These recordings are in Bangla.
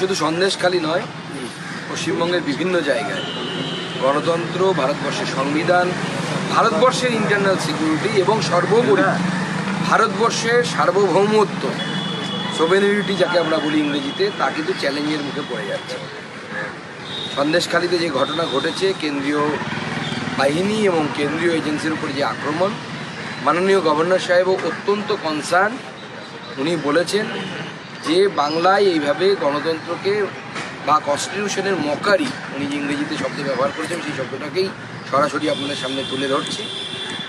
শুধু সন্দেশখালী নয়, পশ্চিমবঙ্গের বিভিন্ন জায়গায়। গণতন্ত্র, ভারতবর্ষের সংবিধান, ভারতবর্ষের ইন্টারনাল সিকিউরিটি এবং সর্বোপরি ভারতবর্ষের সার্বভৌমত্ব সোভেনিরিটি যাকে আমরা বলি ইংরেজিতে, তা কিন্তু চ্যালেঞ্জের মুখে পড়ে যাচ্ছে। সন্দেশখালীতে যে ঘটনা ঘটেছে, কেন্দ্রীয় বাহিনী এবং কেন্দ্রীয় এজেন্সির উপর যে আক্রমণ, মাননীয় গভর্নর সাহেবও অত্যন্ত কনসার্ন উনি বলেছেন যে বাংলায় এইভাবে গণতন্ত্রকে বা কনস্টিটিউশনের মকারি, উনি যে ইংরেজিতে শব্দ ব্যবহার করেছেন, সেই শব্দটাকেই সরাসরি আপনাদের সামনে তুলে ধরছি।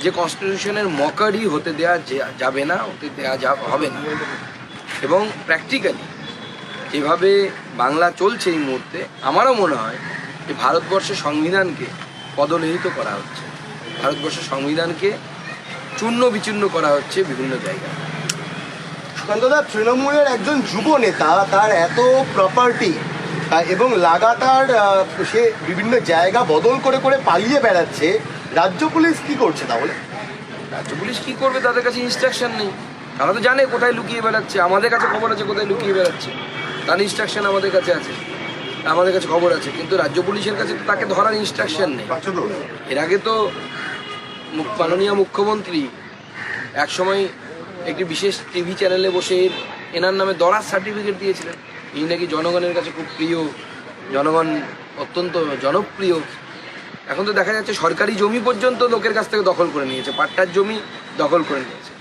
যে কনস্টিটিউশনের মকারি হতে দেওয়া যাবে না, হতে দেওয়া যা, হবে না। এবং প্র্যাকটিক্যালি যেভাবে বাংলা চলছে এই মুহূর্তে, আমারও মনে হয় যে ভারতবর্ষের সংবিধানকে পদলেহিত করা হচ্ছে। ভারতবর্ষের সংবিধানকে চূর্ণ বিচূর্ণ করা হচ্ছে বিভিন্ন জায়গায়। সুকান্তদা তৃণমূলের একজন যুব নেতা তার এত প্রপার্টি এবং লাগাতার সে বিভিন্ন জায়গা বদল করে করে পালিয়ে বেড়াচ্ছে রাজ্য পুলিশ কি করছে তাহলে? রাজ্য পুলিশ কী করবে তাদের কাছে ইনস্ট্রাকশন নেই। তারা তো জানে কোথায় লুকিয়ে বেড়াচ্ছে আমাদের কাছে খবর আছে কোথায় লুকিয়ে বেড়াচ্ছে। তার ইনস্ট্রাকশন আমাদের কাছে আছে আমাদের কাছে খবর আছে কিন্তু রাজ্য পুলিশের কাছে তাকে ধরার ইনস্ট্রাকশন নেই। এর আগে তো মাননীয় মুখ্যমন্ত্রী এক সময় একটি বিশেষ টিভি চ্যানেলে বসে এনার নামে দরাজ সার্টিফিকেট দিয়েছিলেন। এই নাকি জনগণের কাছে খুব প্রিয়, জনগণ অত্যন্ত জনপ্রিয়। এখন তো দেখা যাচ্ছে সরকারি জমি পর্যন্ত লোকের কাছ থেকে দখল করে নিয়েছে, পাট্টার জমি দখল করে নিয়েছে।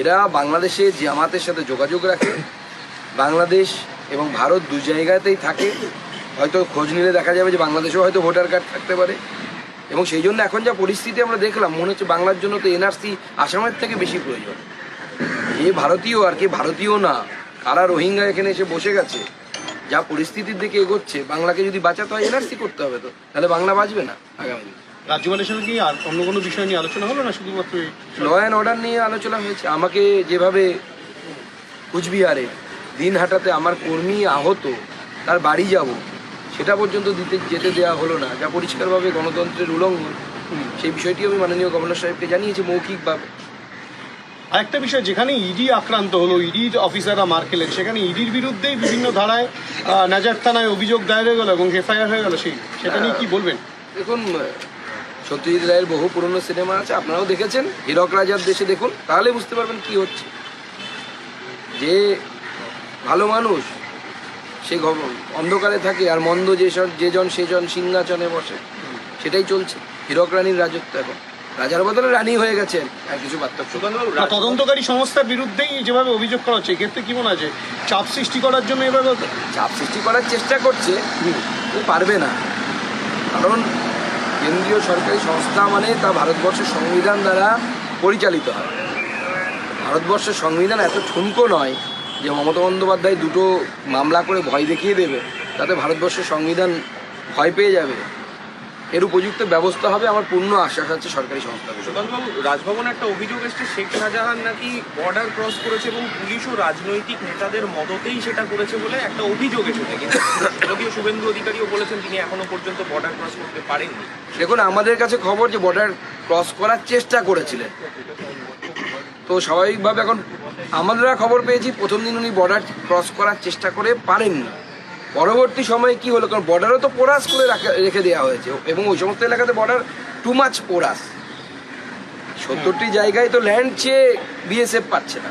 এরা বাংলাদেশে জামাতের সাথে যোগাযোগ রাখে, বাংলাদেশ এবং ভারত দু জায়গাতেই থাকে। হয়তো খোঁজ নিলে দেখা যাবে যে বাংলাদেশেও হয়তো ভোটার কার্ড থাকতে পারে। এবং সেই জন্য এখন যা পরিস্থিতি আমরা দেখলাম, মনে হচ্ছে বাংলার জন্য তো এনআরসি আসামের থেকে বেশি প্রয়োজন। এ ভারতীয় আর কি ভারতীয় না। কারা রোহিঙ্গা এখানে এসে বসে গেছে? যা পরিস্থিতির দিকে এগোচ্ছে বাংলাকে যদি বাঁচাতে হয় এনআরসি করতে হবে তো। তাহলে বাংলা বাঁচবে না আগামী দিনে। রাজ্যপালের সঙ্গে কি আর অন্য কোনো বিষয় নিয়ে আলোচনা হলো না শুধুমাত্র ল অ্যান্ড অর্ডার নিয়ে আলোচনা হয়েছে। আমাকে যেভাবে কুচবিহারে দিন হাটাতে আমার কর্মী আহত তার বাড়ি যাব সেটা পর্যন্ত দিতে যেতে দেওয়া হলো না। যা পরিষ্কারভাবে গণতন্ত্রের উল্লঙ্ঘন সেই বিষয়টি আমি মাননীয় গভর্নর সাহেবকে জানিয়েছি মৌখিকভাবে। আরেকটা বিষয়, যেখানে ইডি আক্রান্ত হলো ইডির অফিসাররা মার খেলেন, সেখানে ইডির বিরুদ্ধেই বিভিন্ন ধারায় নাজার থানায় অভিযোগ দায়ের হয়ে গেল এবং এফআইআর হয়ে গেল সেই, সেটা নিয়ে কি বলবেন? দেখুন সত্যজিৎ রায়ের বহু পুরনো সিনেমা আছে, আপনারাও দেখেছেন, হীরক রাজার দেশে দেখুন, তাহলে বুঝতে পারবেন কি হচ্ছে। যে ভালো মানুষ, সে অন্ধকারে থাকে আর মন্দ যেসব, যেজন, সেজন সিংহাচনে বসে, সেটাই চলছে, হীরক রানীর রাজত্ব এখন। রাজার বদলে রানী হয়ে গেছেন। আর কিছু পার্থক্য তদন্তকারী সংস্থার বিরুদ্ধেই যেভাবে অভিযোগ করা হচ্ছে এক্ষেত্রে কি মনে আছে? চাপ সৃষ্টি করার জন্য এভাবে? চাপ সৃষ্টি করার চেষ্টা করছে পারবে না। কারণ কেন্দ্রীয় সরকারি সংস্থা মানে তা ভারতবর্ষের সংবিধান দ্বারা পরিচালিত হয়। ভারতবর্ষের সংবিধান এত ঠুনকো নয় যে মমতা বন্দ্যোপাধ্যায় দুটো মামলা করে ভয় দেখিয়ে দেবে তাতে ভারতবর্ষের সংবিধান ভয় পেয়ে যাবে। এর উপযুক্ত ব্যবস্থা হবে আমার পূর্ণ আশ্বাস আছে সরকারি সংস্থাগুলো সুকান্তবাবু রাজভবনে একটা অভিযোগ এসছে শেখ শাহজাহান নাকি বর্ডার ক্রস করেছে এবং পুলিশ ও রাজনৈতিক নেতাদের মদতেই সেটা করেছে বলে একটা অভিযোগ এসেছে। কিন্তু যদিও শুভেন্দু অধিকারীও বলেছেন তিনি এখনও পর্যন্ত বর্ডার ক্রস করতে পারেননি। দেখুন আমাদের কাছে খবর যে বর্ডার ক্রস করার চেষ্টা করেছিলেন। তো স্বাভাবিকভাবে এখন আমরা খবর পেয়েছি প্রথম দিন উনি বর্ডার ক্রস করার চেষ্টা করে পারেননি। পরবর্তী সময়ে কি হলো? কারণ বর্ডারও তো পোরাস করে রাখা- দেওয়া হয়েছে। এবং ওই সমস্ত এলাকাতে বর্ডার টু মাচ পোরাস সত্তরটি জায়গায় তো ল্যান্ড চেয়ে বিএসএফ পাচ্ছে না।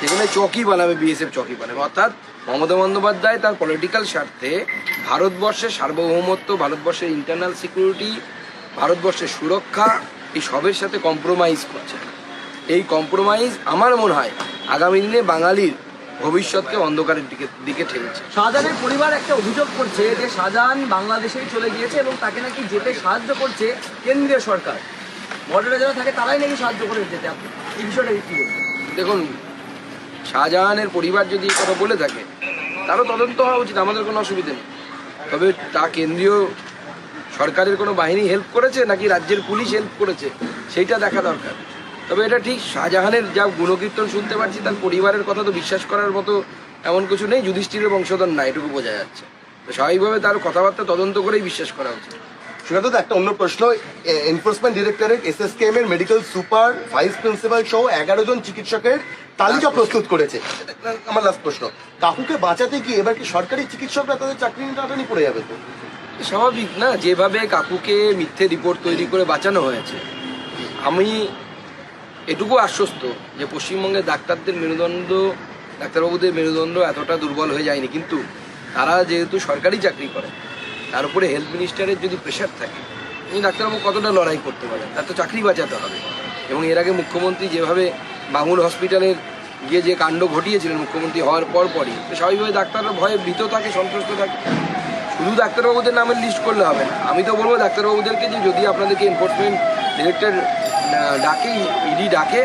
সেখানে চকি বানাবে বিএসএফ চকি বানাবে। অর্থাৎ মমতা বন্দ্যোপাধ্যায় তার পলিটিক্যাল স্বার্থে ভারতবর্ষের সার্বভৌমত্ব, ভারতবর্ষের ইন্টারনাল সিকিউরিটি ভারতবর্ষের সুরক্ষা, এই সবের সাথে কম্প্রোমাইজ করছে। এই কম্প্রোমাইজ আমার মনে হয় আগামী দিনে বাঙালির ভবিষ্যৎকে অন্ধকারের দিকে দিকে ঠেলছে শাহজাহানের পরিবার একটা অভিযোগ করছে যে শাহজাহান বাংলাদেশেই চলে গিয়েছে এবং তাকে নাকি যেতে সাহায্য করছে কেন্দ্রীয় সরকার। বর্ডারে যারা থাকে তারাই নাকি সাহায্য করে যেতে। আপনি এই বিষয়টা কি বলবেন? দেখুন শাহজাহানের পরিবার যদি এই কথা বলে থাকে তারও তদন্ত হওয়া উচিত আমাদের কোনো অসুবিধা নেই। তবে তা কেন্দ্রীয় সরকারের কোনো বাহিনী হেল্প করেছে নাকি রাজ্যের পুলিশ হেল্প করেছে সেইটা দেখা দরকার। তবে এটা ঠিক শাহজাহানের যা গুণকীর্তন শুনতে পাচ্ছি তার পরিবারের কথা তো বিশ্বাস করার মতো এমন কিছু নেই যুধিষ্ঠিরের বংশধর না এটুকু বোঝা যাচ্ছে। তো স্বাভাবিকভাবে তার কথাবার্তা তদন্ত করেই বিশ্বাস করা উচিত। সুকান্ত একটা অন্য প্রশ্ন এনফোর্সমেন্ট ডিরেক্টরেট এসএসকেএম এর মেডিকেল সুপার ভাইস প্রিন্সিপাল সহ এগারো জন চিকিৎসকের তালিকা প্রস্তুত করেছে। আমার লাস্ট প্রশ্ন কাকুকে বাঁচাতে গিয়ে এবার কি সরকারি চিকিৎসকরা তাদের চাকরি টাটানি পড়ে যাবে তো? স্বাভাবিক না যেভাবে কাকুকে মিথ্যে রিপোর্ট তৈরি করে বাঁচানো হয়েছে আমি এটুকু আশ্বস্ত যে পশ্চিমবঙ্গের ডাক্তারদের মেরুদণ্ড, ডাক্তারবাবুদের মেরুদণ্ড এতটা দুর্বল হয়ে যায়নি। কিন্তু তারা যেহেতু সরকারি চাকরি করে, তার উপরে হেলথ মিনিস্টারের যদি প্রেশার থাকে উনি ডাক্তারবাবু কতটা লড়াই করতে পারেন তার তো চাকরি বাঁচাতে হবে। এবং এর আগে মুখ্যমন্ত্রী যেভাবে বাঙুর হসপিটালের গিয়ে যে কাণ্ড ঘটিয়েছিলেন মুখ্যমন্ত্রী হওয়ার পর পরই, তো স্বাভাবিকভাবে ডাক্তাররা ভয়ে ভীত থাকে, সন্ত্রস্ত থাকে। শুধু ডাক্তারবাবুদের নামের লিস্ট করলে হবে না। আমি তো বলব, ডাক্তারবাবুদেরকে যে যদি আপনাদেরকে এনফোর্সমেন্ট ডিরেক্টর ডাকে, ইডি ডাকে।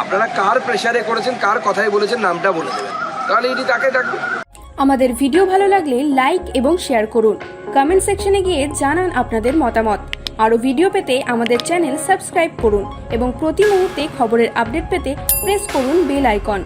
আপনারা কার প্রেশারে করেছেন, কার কথায় বলেছেন, নামটা বলে দেবেন। তাহলে ইডি তাকে ডাকবে। আমাদের ভিডিও ভালো লাগলে লাইক এবং শেয়ার করুন। কমেন্ট সেকশনে গিয়ে জানান আপনাদের মতামত। আরও ভিডিও পেতে আমাদের চ্যানেল সাবস্ক্রাইব করুন এবং প্রতি মুহূর্তে খবরের আপডেট পেতে প্রেস করুন বেল আইকন